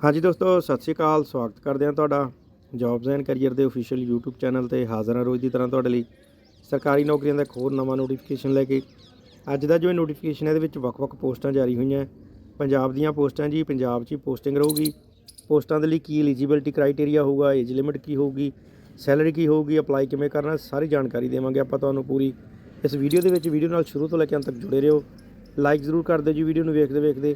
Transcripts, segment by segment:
ਹਾਂਜੀ ਦੋਸਤੋ, ਸਤਿ ਸ਼੍ਰੀ ਅਕਾਲ, ਸਵਾਗਤ ਕਰਦੇ ਹਾਂ ਤੁਹਾਡਾ ਜੌਬਸ ਐਂਡ ਕੈਰੀਅਰ ਦੇ ਅਫੀਸ਼ੀਅਲ YouTube ਚੈਨਲ ਤੇ ਹਾਜ਼ਰ ਹਾਂ ਰੋਜ਼ ਦੀ ਤਰ੍ਹਾਂ ਤੁਹਾਡੇ ਲਈ ਸਰਕਾਰੀ ਨੌਕਰੀਆਂ ਦਾ ਇੱਕ ਹੋਰ ਨਵਾਂ ਨੋਟੀਫਿਕੇਸ਼ਨ ਲੈ ਕੇ। ਅੱਜ ਦਾ ਜੋ ਨੋਟੀਫਿਕੇਸ਼ਨ ਹੈ, ਇਹਦੇ ਵਿੱਚ ਵੱਖ-ਵੱਖ ਪੋਸਟਾਂ ਜਾਰੀ ਹੋਈਆਂ। ਪੰਜਾਬ ਦੀਆਂ ਪੋਸਟਾਂ ਜੀ, ਪੰਜਾਬ 'ਚ ਹੀ ਪੋਸਟਿੰਗ ਰਹੂਗੀ। ਪੋਸਟਾਂ ਦੇ ਲਈ ਕੀ ਐਲੀਜੀਬਿਲਟੀ ਕ੍ਰਾਈਟੇਰੀਆ ਹੋਊਗਾ ਏਜ ਲਿਮਿਟ ਕੀ ਹੋਊਗੀ ਸੈਲਰੀ ਕੀ ਹੋਊਗੀ ਅਪਲਾਈ ਕਿਵੇਂ ਕਰਨਾ, ਸਾਰੀ ਜਾਣਕਾਰੀ ਦੇਵਾਂਗੇ ਆਪਾਂ ਤੁਹਾਨੂੰ ਪੂਰੀ। ਇਸ ਵੀਡੀਓ ਦੇ ਵਿੱਚ ਵੀਡੀਓ ਨਾਲ ਸ਼ੁਰੂ ਤੋਂ ਲੈ ਕੇ ਅੰਤ ਤੱਕ ਜੁੜੇ ਰਹੋ। ਲਾਈਕ ਜ਼ਰੂਰ ਕਰ ਦਿਓ ਜੀ ਵੀਡੀਓ ਨੂੰ ਵੇਖਦੇ ਵੇਖਦੇ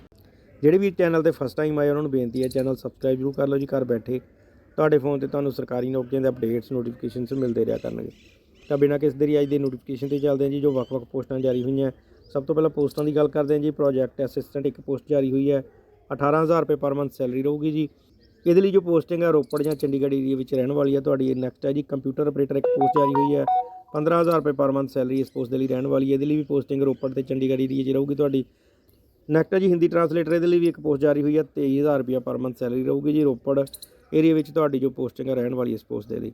ਜਿਹੜੇ ਵੀ ਚੈਨਲ ਤੇ ਫਸਟ ਟਾਈਮ ਆਏ, ਉਹਨਾਂ ਨੂੰ ਬੇਨਤੀ ਹੈ, ਚੈਨਲ ਸਬਸਕ੍ਰਾਈਬ ਜ਼ਰੂਰ ਕਰ ਲਓ ਜੀ, ਘਰ ਬੈਠੇ ਤੁਹਾਡੇ ਫੋਨ ਤੇ ਤੁਹਾਨੂੰ ਸਰਕਾਰੀ ਨੌਕਰੀਆਂ ਦੇ ਅਪਡੇਟਸ ਨੋਟੀਫਿਕੇਸ਼ਨਸ ਮਿਲਦੇ ਰਿਹਾ ਕਰਨਗੇ। ਤਾਂ ਬਿਨਾਂ ਕਿਸੇ ਦੇਰੀ ਅੱਜ ਦੇ ਨੋਟੀਫਿਕੇਸ਼ਨ ਤੇ ਚੱਲਦੇ ਹਾਂ ਜੀ, ਜੋ ਵੱਖ-ਵੱਖ ਪੋਸਟਾਂ ਜਾਰੀ ਹੋਈਆਂ। ਸਭ ਤੋਂ ਪਹਿਲਾਂ ਪੋਸਟਾਂ ਦੀ ਗੱਲ ਕਰਦੇ ਹਾਂ ਜੀ ਪ੍ਰੋਜੈਕਟ ਅਸਿਸਟੈਂਟ ਇੱਕ ਪੋਸਟ ਜਾਰੀ ਹੋਈ ਹੈ 18000 ਰੁਪਏ ਪਰ ਮੰਥ ਸੈਲਰੀ ਰਹੂਗੀ ਜੀ। ਇਹਦੇ ਲਈ ਜੋ ਪੋਸਟਿੰਗ ਹੈ ਰੋਪੜ ਜਾਂ ਚੰਡੀਗੜ੍ਹ ਏਰੀਆ ਵਿੱਚ ਰਹਿਣ ਵਾਲੀ ਹੈ ਤੁਹਾਡੀ ਨੈਕਸਟ ਹੈ ਜੀ ਕੰਪਿਊਟਰ ਆਪਰੇਟਰ ਇੱਕ ਪੋਸਟ ਜਾਰੀ ਹੋਈ ਹੈ 15000 ਰੁਪਏ ਪਰ ਮੰਥ ਸੈਲਰੀ ਇਸ ਪੋਸਟ ਦੇ ਲਈ ਰਹਿਣ ਵਾਲੀ ਹੈ। ਇਹਦੇ ਲਈ ਵੀ ਪੋਸਟਿੰਗ ਰੋਪੜ ਤੇ ਚੰਡੀਗੜ੍ਹ ਏਰੀਆ 'ਚ ਰਹੂਗੀ ਤੁਹਾਡੀ। ਨੈਕਸਟ ਜੀ ਹਿੰਦੀ ਟਰਾਂਸਲੇਟਰ ਇਹਦੇ ਲਈ ਵੀ ਇੱਕ ਪੋਸਟ ਜਾਰੀ ਹੋਈ ਹੈ 23000 ਰੁਪਏ ਪਰ ਮੰਥ ਸੈਲਰੀ ਰਹੂਗੀ ਜੀ ਰੋਪੜ ਏਰੀਆ ਵਿੱਚ ਤੁਹਾਡੀ ਜੋ ਪੋਸਟਿੰਗ ਹੈ ਰਹਿਣ ਵਾਲੀ ਇਸ ਪੋਸਟ ਦੇ ਲਈ।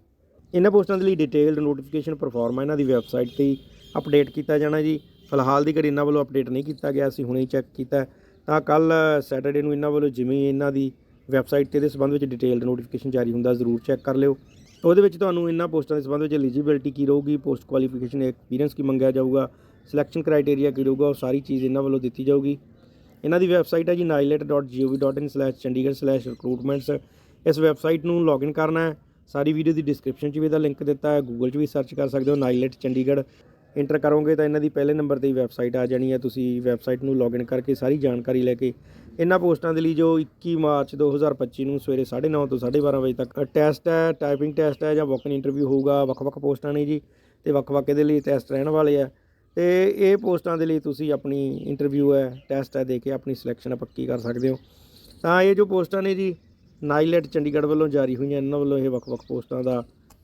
ਇਹਨਾਂ ਪੋਸਟਾਂ ਦੇ ਲਈ ਡਿਟੇਲਡ ਨੋਟੀਫਿਕੇਸ਼ਨ ਪਰਫਾਰਮਾ ਇਹਨਾਂ ਦੀ ਵੈਬਸਾਈਟ ਤੇ ਹੀ ਅਪਡੇਟ ਕੀਤਾ ਜਾਣਾ ਜੀ। ਫਿਲਹਾਲ ਦੀ ਘੜੀ ਇਹਨਾਂ ਵੱਲੋਂ ਅਪਡੇਟ ਨਹੀਂ ਕੀਤਾ ਗਿਆ, ਅਸੀਂ ਹੁਣੇ ਹੀ ਚੈੱਕ ਕੀਤਾ। ਤਾਂ ਕੱਲ ਸੈਟਰਡੇ ਨੂੰ ਇਹਨਾਂ ਵੱਲੋਂ ਜਿਵੇਂ ਇਹਨਾਂ ਦੀ ਵੈਬਸਾਈਟ ਤੇ ਇਹਦੇ ਸੰਬੰਧ ਵਿੱਚ ਡਿਟੇਲਡ ਨੋਟੀਫਿਕੇਸ਼ਨ ਜਾਰੀ ਹੁੰਦਾ, ਜ਼ਰੂਰ ਚੈੱਕ ਕਰ ਲਿਓ। ਉਹਦੇ ਵਿੱਚ ਤੁਹਾਨੂੰ ਇਹਨਾਂ ਪੋਸਟਾਂ ਦੇ ਸੰਬੰਧ ਵਿੱਚ ਐਲੀਜੀਬਿਲਟੀ ਕੀ ਰਹੂਗੀ ਪੋਸਟ ਕੁਆਲੀਫਿਕੇਸ਼ਨ ਐਕਸਪੀਰੀਅੰਸ ਕੀ ਮੰਗਿਆ ਜਾਊਗਾ ਸਿਲੈਕਸ਼ਨ ਕ੍ਰਾਈਟੇਰੀਆ ਕੀ ਰਹੂਗਾ, ਉਹ ਸਾਰੀ ਚੀਜ਼ ਇਹਨਾਂ ਵੱਲੋਂ ਦਿੱਤੀ ਜਾਊਗੀ। ਇਹਨਾਂ ਦੀ ਵੈਬਸਾਈਟ ਹੈ ਜੀ nilet.gov.in/chandigarh/recruitments ਇਸ ਵੈਬਸਾਈਟ ਨੂੰ ਲੌਗਇਨ ਕਰਨਾ ਹੈ। ਸਾਰੀ ਵੀਡੀਓ ਦੀ ਡਿਸਕ੍ਰਿਪਸ਼ਨ 'ਚ ਵੀ ਇਹਦਾ ਲਿੰਕ ਦਿੱਤਾ ਹੈ। ਗੂਗਲ 'ਚ ਵੀ ਸਰਚ ਕਰ ਸਕਦੇ ਹੋ ਨਾਈਲੈਟ ਚੰਡੀਗੜ੍ਹ। ਇੰਟਰ ਕਰੋਗੇ ਤਾਂ ਇਹਨਾਂ ਦੀ ਪਹਿਲੇ ਨੰਬਰ ਤੇ ਹੀ ਵੈਬਸਾਈਟ ਆ ਜਾਣੀ ਹੈ। ਤੁਸੀਂ ਵੈਬਸਾਈਟ ਨੂੰ ਲੌਗਇਨ ਕਰਕੇ ਸਾਰੀ ਜਾਣਕਾਰੀ ਲੈ ਕੇ ਇਹਨਾਂ ਪੋਸਟਾਂ ਦੇ ਲਈ ਜੋ 21 ਮਾਰਚ 2025 ਨੂੰ ਸਵੇਰੇ 9:30 ਤੋਂ 12:30 ਵਜੇ ਤੱਕ ਟੈਸਟ ਹੈ ਟਾਈਪਿੰਗ ਟੈਸਟ ਹੈ ਜਾਂ ਵਾਕ-ਇਨ ਇੰਟਰਵਿਊ ਹੋਊਗਾ। ਵੱਖ-ਵੱਖ ਪੋਸਟਾਂ ਨੇ ਜੀ। ਤੇ ਵੱਖ-ਵੱਖ ਇਹਦੇ ਲਈ ਟੈਸਟ ਰਹਿਣ ਵਾਲੇ ਆ ਤੇ ਇਹ ਪੋਸਟਾਂ ਦੇ ਲਈ ਤੁਸੀਂ ਆਪਣੀ ਇੰਟਰਵਿਊ ਹੈ ਟੈਸਟ ਹੈ ਦੇ ਕੇ ਆਪਣੀ ਸਿਲੈਕਸ਼ਨ ਪੱਕੀ ਕਰ ਸਕਦੇ ਹੋ। ਤਾਂ ਇਹ ਜੋ ਪੋਸਟਾਂ ਨੇ ਜੀ ਨਾਈਲੈਟ ਚੰਡੀਗੜ੍ਹ ਵੱਲੋਂ ਜਾਰੀ ਹੋਈਆਂ, ਇਹਨਾਂ ਵੱਲੋਂ ਇਹ ਵੱਖ-ਵੱਖ ਪੋਸਟਾਂ ਦਾ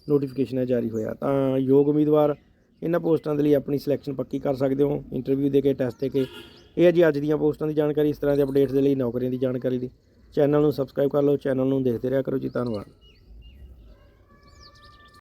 ਨੋਟੀਫਿਕੇਸ਼ਨ ਹੈ ਜਾਰੀ ਹੋਇਆ। ਤਾਂ ਯੋਗ ਉਮੀਦਵਾਰ, ਇਹਨਾਂ ਪੋਸਟਾਂ ਦੇ ਲਈ ਆਪਣੀ ਸਿਲੈਕਸ਼ਨ ਪੱਕੀ ਕਰ ਸਕਦੇ ਹੋ ਇੰਟਰਵਿਊ ਦੇ ਕੇ ਟੈਸਟ ਦੇ ਕੇ। ਇਹ ਹੈ ਜੀ, ਅੱਜ ਦੀਆਂ ਪੋਸਟਾਂ ਦੀ ਜਾਣਕਾਰੀ, ਇਸ ਤਰ੍ਹਾਂ ਦੇ ਅਪਡੇਟਸ ਦੇ ਲਈ ਨੌਕਰੀਆਂ ਦੀ ਜਾਣਕਾਰੀ ਦੀ। ਚੈਨਲ ਨੂੰ ਸਬਸਕ੍ਰਾਈਬ ਕਰ ਲਓ ਚੈਨਲ ਨੂੰ ਦੇਖਦੇ ਰਿਹਾ ਕਰੋ ਜੀ, ਧੰਨਵਾਦ।